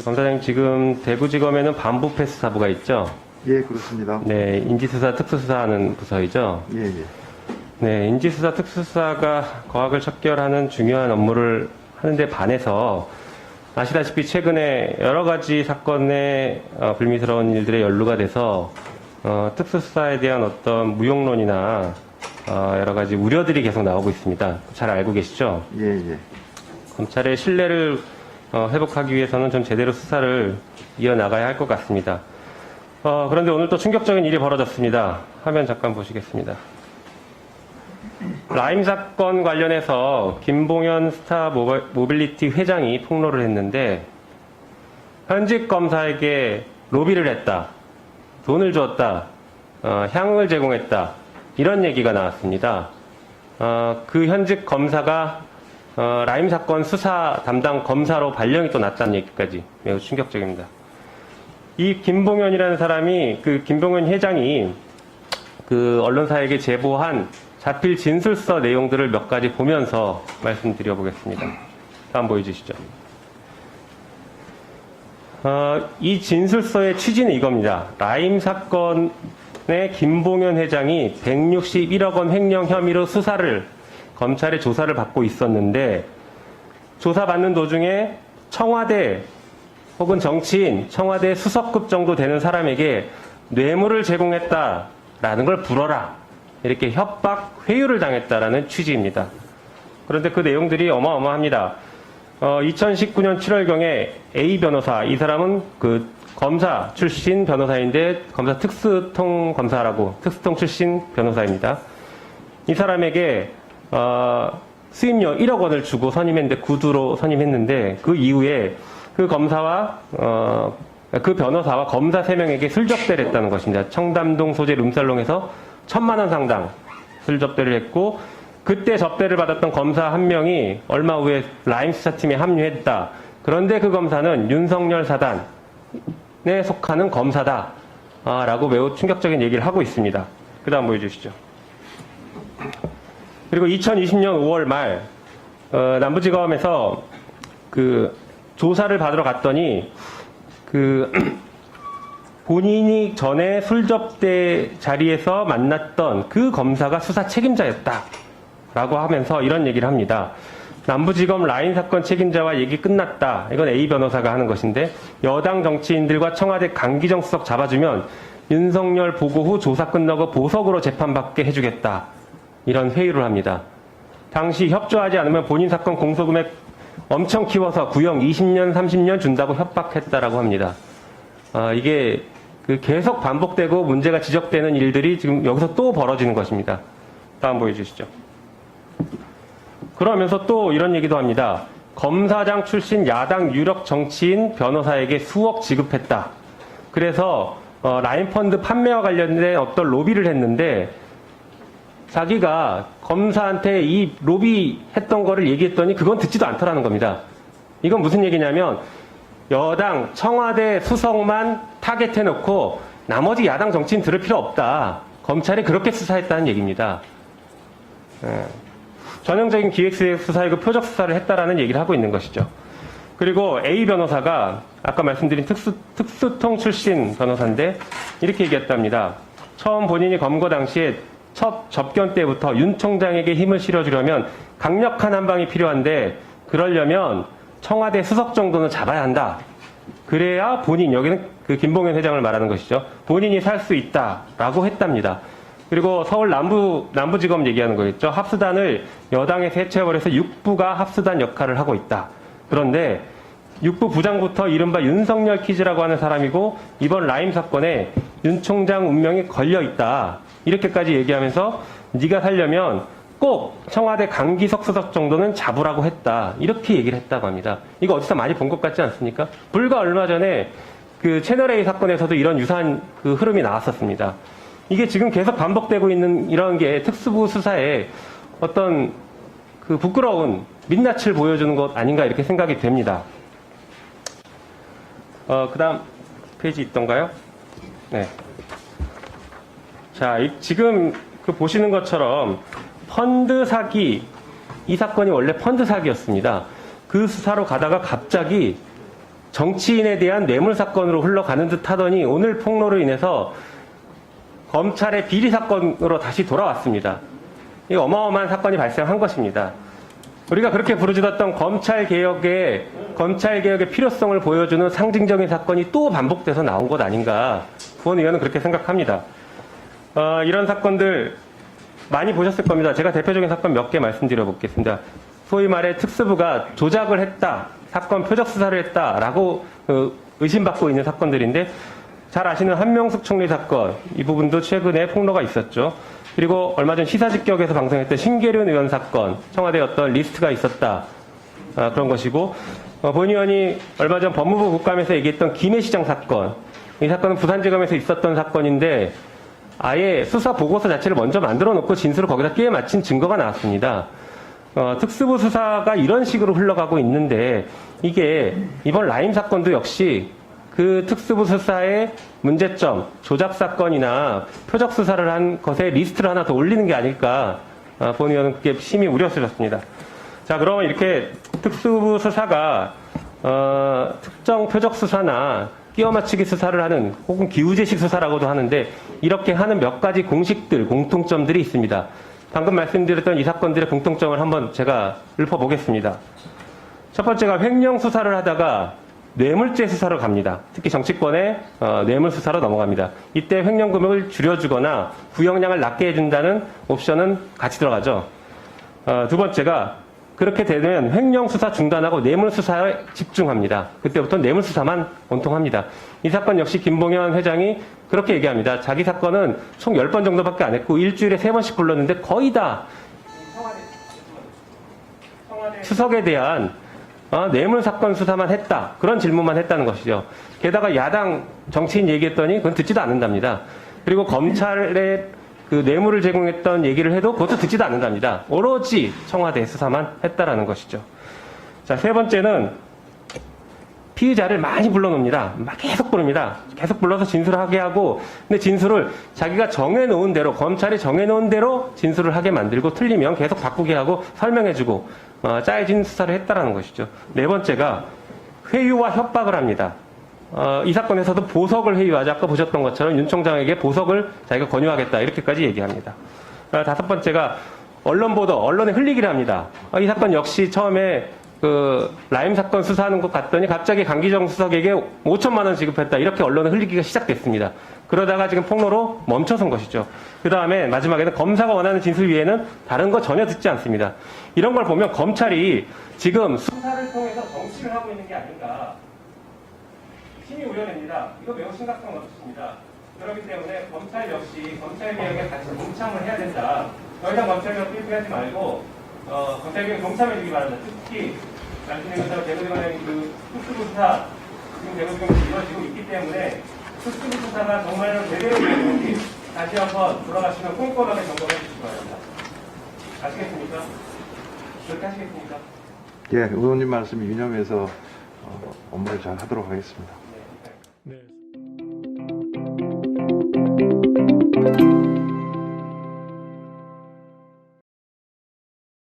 검사장님 지금 대구지검에는 반부패 수사부가 있죠. 예, 그렇습니다. 네, 인지수사 특수수사하는 부서이죠. 예, 예. 네, 인지수사 특수수사가 거학을 척결하는 중요한 업무를 하는데 반해서 아시다시피 최근에 여러 가지 사건에 어, 불미스러운 일들에 연루가 돼서 어, 특수수사에 대한 어떤 무용론이나 어, 여러 가지 우려들이 계속 나오고 있습니다. 잘 알고 계시죠? 예, 예. 검찰의 신뢰를 어, 회복하기 위해서는 좀 제대로 수사를 이어나가야 할 것 같습니다. 어, 그런데 오늘 또 충격적인 일이 벌어졌습니다. 화면 잠깐 보시겠습니다. 라임 사건 관련해서 김봉현 스타 모빌리티 회장이 폭로를 했는데 현직 검사에게 로비를 했다. 돈을 주었다. 어, 향을 제공했다. 이런 얘기가 나왔습니다. 어, 그 현직 검사가 어, 라임 사건 수사 담당 검사로 발령이 또 났다는 얘기까지 매우 충격적입니다. 이 김봉현이라는 사람이 그 김봉현 회장이 그 언론사에게 제보한 자필 진술서 내용들을 몇 가지 보면서 말씀드려 보겠습니다. 다음 보여주시죠. 어, 이 진술서의 취지는 이겁니다. 라임 사건의 김봉현 회장이 161억 원 횡령 혐의로 수사를 검찰의 조사를 받고 있었는데 조사받는 도중에 청와대 혹은 정치인, 청와대 수석급 정도 되는 사람에게 뇌물을 제공했다라는 걸 불어라. 이렇게 협박, 회유를 당했다라는 취지입니다. 그런데 그 내용들이 어마어마합니다. 어, 2019년 7월경에 A 변호사, 이 사람은 그 검사 출신 변호사인데 검사 특수통 검사라고 특수통 출신 변호사입니다. 이 사람에게 어, 수임료 1억 원을 주고 선임했는데 구두로 선임했는데 그 이후에 그 검사와 어, 그 변호사와 검사 3명에게 술 접대를 했다는 것입니다. 청담동 소재 룸살롱에서 천만 원 상당 술 접대를 했고 그때 접대를 받았던 검사 한 명이 얼마 후에 라임 수사팀에 합류했다. 그런데 그 검사는 윤석열 사단에 속하는 검사다. 아, 라고 매우 충격적인 얘기를 하고 있습니다. 그 다음 보여주시죠. 그리고 2020년 5월 말 어, 남부지검에서 그 조사를 받으러 갔더니 그 본인이 전에 술접 대 자리에서 만났던 그 검사가 수사 책임자였다 라고 하면서 이런 얘기를 합니다. 남부지검 라인 사건 책임자와 얘기 끝났다. 이건 A 변호사가 하는 것인데 여당 정치인들과 청와대 강기정 수석 잡아주면 윤석열 보고 후 조사 끝나고 보석으로 재판받게 해주겠다. 이런 회유를 합니다. 당시 협조하지 않으면 본인 사건 공소금액 엄청 키워서 구형 20년, 30년 준다고 협박했다라고 합니다. 아, 이게 그 계속 반복되고 문제가 지적되는 일들이 지금 여기서 또 벌어지는 것입니다. 다음 보여주시죠. 그러면서 또 이런 얘기도 합니다. 검사장 출신 야당 유력 정치인 변호사에게 수억 지급했다. 그래서 어, 라인펀드 판매와 관련된 어떤 로비를 했는데 자기가 검사한테 이 로비 했던 거를 얘기했더니 그건 듣지도 않더라는 겁니다. 이건 무슨 얘기냐면 여당 청와대 수석만 타겟해놓고 나머지 야당 정치인 들을 필요 없다. 검찰이 그렇게 수사했다는 얘기입니다. 예. 전형적인 기획수의 수사이고 표적 수사를 했다라는 얘기를 하고 있는 것이죠. 그리고 A 변호사가 아까 말씀드린 특수, 특수통 출신 변호사인데 이렇게 얘기했답니다. 처음 본인이 검거 당시에 첫 접견 때부터 윤 총장에게 힘을 실어주려면 강력한 한 방이 필요한데 그러려면 청와대 수석 정도는 잡아야 한다. 그래야 본인, 여기는 그 김봉현 회장을 말하는 것이죠. 본인이 살 수 있다라고 했답니다. 그리고 서울 남부, 남부지검 얘기하는 거겠죠. 합수단을 여당에서 해체해버려서 육부가 합수단 역할을 하고 있다. 그런데 육부 부장부터 이른바 윤석열 퀴즈라고 하는 사람이고 이번 라임 사건에 윤 총장 운명이 걸려 있다. 이렇게까지 얘기하면서 네가 살려면 꼭 청와대 강기석 수석 정도는 잡으라고 했다. 이렇게 얘기를 했다고 합니다. 이거 어디서 많이 본 것 같지 않습니까? 불과 얼마 전에 그 채널A 사건에서도 이런 유사한 그 흐름이 나왔었습니다. 이게 지금 계속 반복되고 있는 이런 게 특수부 수사에 어떤 그 부끄러운 민낯을 보여주는 것 아닌가 이렇게 생각이 됩니다. 어, 그 다음 페이지 있던가요? 네. 자, 이- 지금 그 보시는 것처럼 펀드 사기, 이 사건이 원래 펀드 사기였습니다. 그 수사로 가다가 갑자기 정치인에 대한 뇌물 사건으로 흘러가는 듯 하더니 오늘 폭로로 인해서 검찰의 비리 사건으로 다시 돌아왔습니다. 이 어마어마한 사건이 발생한 것입니다. 우리가 그렇게 부르짖었던 검찰 개혁의 검찰 개혁의 필요성을 보여주는 상징적인 사건이 또 반복돼서 나온 것 아닌가 부원 의원은 그렇게 생각합니다. 어, 이런 사건들 많이 보셨을 겁니다. 제가 대표적인 사건 몇 개 말씀드려 보겠습니다. 소위 말해 특수부가 조작을 했다, 사건 표적 수사를 했다라고 어, 의심받고 있는 사건들인데 잘 아시는 한명숙 총리 사건 이 부분도 최근에 폭로가 있었죠. 그리고 얼마 전 시사직격에서 방송했던 신계륜 의원 사건 청와대 어떤 리스트가 있었다 아, 그런 것이고 어, 본 의원이 얼마 전 법무부 국감에서 얘기했던 김해시장 사건 이 사건은 부산지검에서 있었던 사건인데 아예 수사 보고서 자체를 먼저 만들어 놓고 진술을 거기다 끼워 맞춘 증거가 나왔습니다. 어, 특수부 수사가 이런 식으로 흘러가고 있는데 이게 이번 라임 사건도 역시 그 특수부 수사의 문제점, 조작 사건이나 표적 수사를 한 것에 리스트를 하나 더 올리는 게 아닐까 어, 본 의원은 그게 심히 우려스럽습니다. 자, 그러면 이렇게 특수부 수사가 어, 특정 표적 수사나 끼워 맞추기 수사를 하는 혹은 기우제식 수사라고도 하는데 이렇게 하는 몇 가지 공식들, 공통점들이 있습니다. 방금 말씀드렸던 이 사건들의 공통점을 한번 제가 읊어보겠습니다. 첫 번째가 횡령 수사를 하다가 뇌물죄 수사로 갑니다. 특히 정치권의 어, 뇌물 수사로 넘어갑니다. 이때 횡령 금액을 줄여주거나 구형량을 낮게 해준다는 옵션은 같이 들어가죠. 어, 두 번째가 그렇게 되면 횡령 수사 중단하고 뇌물 수사에 집중합니다. 그때부터 뇌물 수사만 온통 합니다. 이 사건 역시 김봉현 회장이 그렇게 얘기합니다. 자기 사건은 총 10번 정도밖에 안 했고 일주일에 3번씩 불렀는데 거의 다 추석에 대한 어, 뇌물 사건 수사만 했다. 그런 질문만 했다는 것이죠. 게다가 야당 정치인 얘기했더니 그건 듣지도 않는답니다. 그리고 검찰에 그 뇌물을 제공했던 얘기를 해도 그것도 듣지도 않는답니다. 오로지 청와대 수사만 했다라는 것이죠. 자, 세 번째는 피의자를 많이 불러놓습니다. 막 계속 부릅니다. 계속 불러서 진술을 하게 하고, 근데 진술을 자기가 정해놓은 대로, 검찰이 정해놓은 대로 진술을 하게 만들고, 틀리면 계속 바꾸게 하고, 설명해주고, 어, 짜여진 수사를 했다라는 것이죠. 네 번째가 회유와 협박을 합니다. 어, 이 사건에서도 보석을 회유하자. 아까 보셨던 것처럼 윤 총장에게 보석을 자기가 권유하겠다. 이렇게까지 얘기합니다. 어, 다섯 번째가 언론 보도, 언론에 흘리기를 합니다. 어, 이 사건 역시 처음에 그 라임 사건 수사하는 것 같더니 갑자기 강기정 수석에게 5천만 원 지급했다. 이렇게 언론에 흘리기가 시작됐습니다. 그러다가 지금 폭로로 멈춰선 것이죠. 그 다음에 마지막에는 검사가 원하는 진술 위에는 다른 거 전혀 듣지 않습니다. 이런 걸 보면 검찰이 지금 수사를 통해서 정치를 하고 있는 게 아닌가. 심히 우려됩니다. 이거 매우 심각한 것입니다. 그렇기 때문에 검찰 역시 검찰 개혁에 같이 동참을 해야 된다. 더 이상 검찰 개혁 필요하지 말고 어, 검찰 개혁 동참해주기 바랍니다. 특히 그 특수부 수사 지금 대구지검에서 이루어지고 있기 때문에 특수부 수사가 정말로 제대로 되는지 다시 한번 돌아가시면 꼼꼼하게 점검해 주시기 바랍니다. 아시겠습니까? 그렇게 하시겠습니까? 예, 의원님 말씀 유념해서 어, 업무를 잘 하도록 하겠습니다. 네. 네.